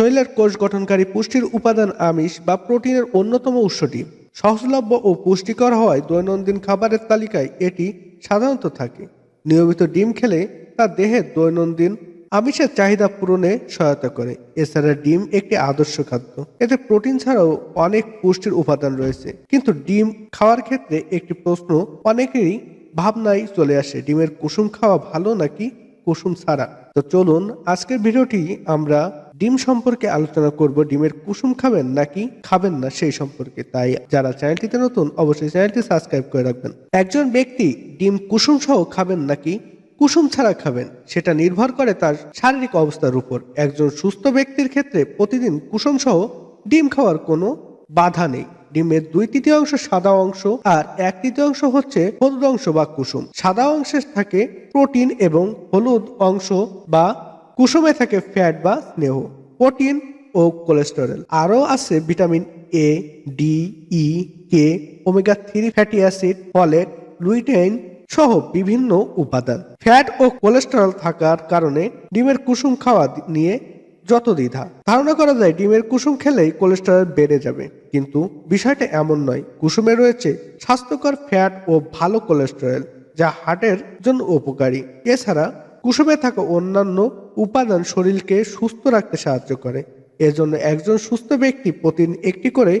শরীরের কোষ গঠনকারী পুষ্টির উপাদান আমিষ বা প্রোটিনের অন্যতম উৎসটি। সহজলভ্য ও পুষ্টিকর হওয়ায় দৈনন্দিন খাবারের তালিকায় এটি সাধারণত থাকে। নিয়মিত ডিম খেলে তা দেহের দৈনন্দিন আমিষের চাহিদা পূরণে সহায়তা করে। এছাড়া ডিম একটি আদর্শ খাদ্য। এতে প্রোটিন ছাড়াও অনেক পুষ্টির উপাদান রয়েছে। কিন্তু ডিম খাওয়ার ক্ষেত্রে একটি প্রশ্ন অনেকেরই ভাবনায় চলে আসে, ডিমের কুসুম খাওয়া ভালো নাকি কুসুম ছাড়া? তো চলুন আজকের ভিডিওটি আমরা ডিম সম্পর্কে আলোচনা করব, ডিমের কুসুম খাবেন নাকি খাবেন না সেই সম্পর্কে। তাই যারা চ্যানেলটিতে নতুন, অবশ্যই চ্যানেলটি সাবস্ক্রাইব করে রাখবেন। একজন ব্যক্তি ডিম কুসুম সহ খাবেন নাকি কুসুম ছাড়া খাবেন, সেটা নির্ভর করে তার শারীরিক অবস্থার উপর। একজন সুস্থ ব্যক্তির ক্ষেত্রে প্রতিদিন কুসুম সহ ডিম খাওয়ার কোনো বাধা নেই। ডিমের দুই তৃতীয়াংশ সাদা অংশ আর এক তৃতীয়াংশ হচ্ছে হলুদ অংশ বা কুসুম। সাদা অংশে থাকে প্রোটিন এবং হলুদ অংশ বা কুসুমে থাকে ফ্যাট বা স্নেহ, প্রোটিন ও কোলেস্টেরল। আরও আছে vitamin A D E K omega three fatty acid, folate lutein সহ বিভিন্ন উপাদান। ফ্যাট ও কোলেস্টেরল থাকার কারণে ডিমের কুসুম খাওয়া নিয়ে যত দ্বিধা। ধারণা করা যায় ডিমের কুসুম খেলেই কোলেস্টেরল বেড়ে যাবে, কিন্তু বিষয়টা এমন নয়। কুসুমে রয়েছে স্বাস্থ্যকর ফ্যাট ও ভালো কোলেস্টেরল, যা হার্টের জন্য উপকারী। এছাড়া কুসুমে থাকা অন্যান্য উপাদান শরীরকে সুস্থ রাখতে সাহায্য করে। এজন্য একজন সুস্থ ব্যক্তি প্রতিদিন একটি করে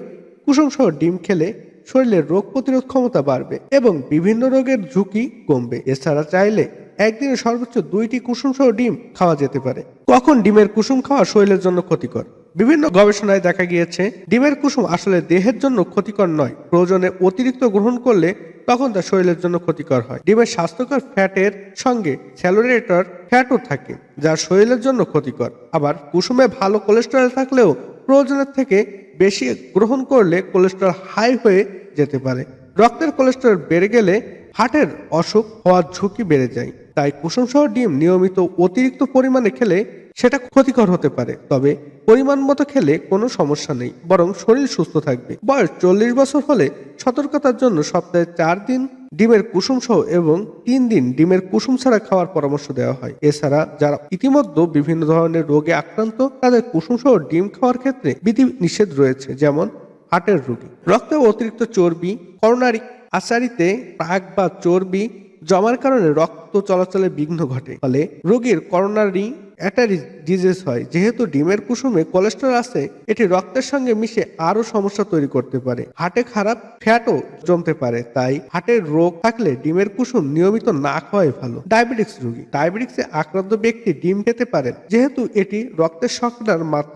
কুসুম সহ ডিম খেলে শরীরের রোগ প্রতিরোধ ক্ষমতা বাড়বে এবং বিভিন্ন রোগের ঝুঁকি কমবে। এছাড়া চাইলে একদিনে সর্বোচ্চ দুইটি কুসুম সহ ডিম খাওয়া যেতে পারে। কখন ডিমের কুসুম খাওয়া শরীরের জন্য ক্ষতিকর? বিভিন্ন গবেষণায় দেখা গিয়েছে, ডিমের কুসুম আসলে দেহের জন্য ক্ষতিকর নয়। প্রয়োজনে অতিরিক্ত গ্রহণ করলে তখন তা শরীরের জন্য ক্ষতিকর হয়। ডিমের স্বাস্থ্যকর ফ্যাটের সঙ্গে স্যালোরেটর ফ্যাটও থাকে, যা শরীরের জন্য ক্ষতিকর। আবার কুসুমে ভালো কোলেস্টেরল থাকলেও প্রয়োজনের থেকে বেশি গ্রহণ করলে কোলেস্টেরল হাই হয়ে যেতে পারে। রক্তের কোলেস্টেরল বেড়ে গেলে হার্টের অসুখ হওয়ার ঝুঁকি বেড়ে যায়। তাই কুসুম সহ ডিম নিয়মিত অতিরিক্ত পরিমাণে খেলে সেটা ক্ষতিকর হতে পারে, তবে পরিমাণ মতো খেলে কোনো সমস্যা নেই, বরং শরীর সুস্থ থাকবে। বয়স চল্লিশ বছর হলে সতর্কতার জন্য সপ্তাহে চার দিন ডিমের কুসুম সহ এবং তিন দিন ডিমের কুসুম ছাড়া খাওয়ার পরামর্শ দেওয়া হয়। এছাড়া যারা ইতিমধ্যে বিভিন্ন ধরনের রোগে আক্রান্ত, তাদের কুসুম সহ ডিম খাওয়ার ক্ষেত্রে বিধি নিষেধ রয়েছে, যেমন হার্টের রোগী। রক্তে অতিরিক্ত চর্বি, করোনারি আচারিতে প্রাক বা চর্বি জমার কারণে রক্ত চলাচলে বিঘ্ন ঘটে, ফলে রোগীর করোনারি অ্যাটারি ডিজিজ হয়, যেহেতু ডিমের কুসুমে কোলেস্টেরল আছে, এটি রক্তের সঙ্গে মিশে আরও সমস্যা তৈরি করতে পারে। হাটে খারাপ ফ্যাটও জমতে পারে, তাই হাটের রোগ থাকলে ডিমের কুসুম নিয়মিত না খাওয়াই ভালো। ডায়াবেটিক্স রোগী। ডায়াবেটিক্সে আক্রান্ত ব্যক্তি ডিম খেতে পারেন, যেহেতু এটি রক্তের শর্করার মাত্রা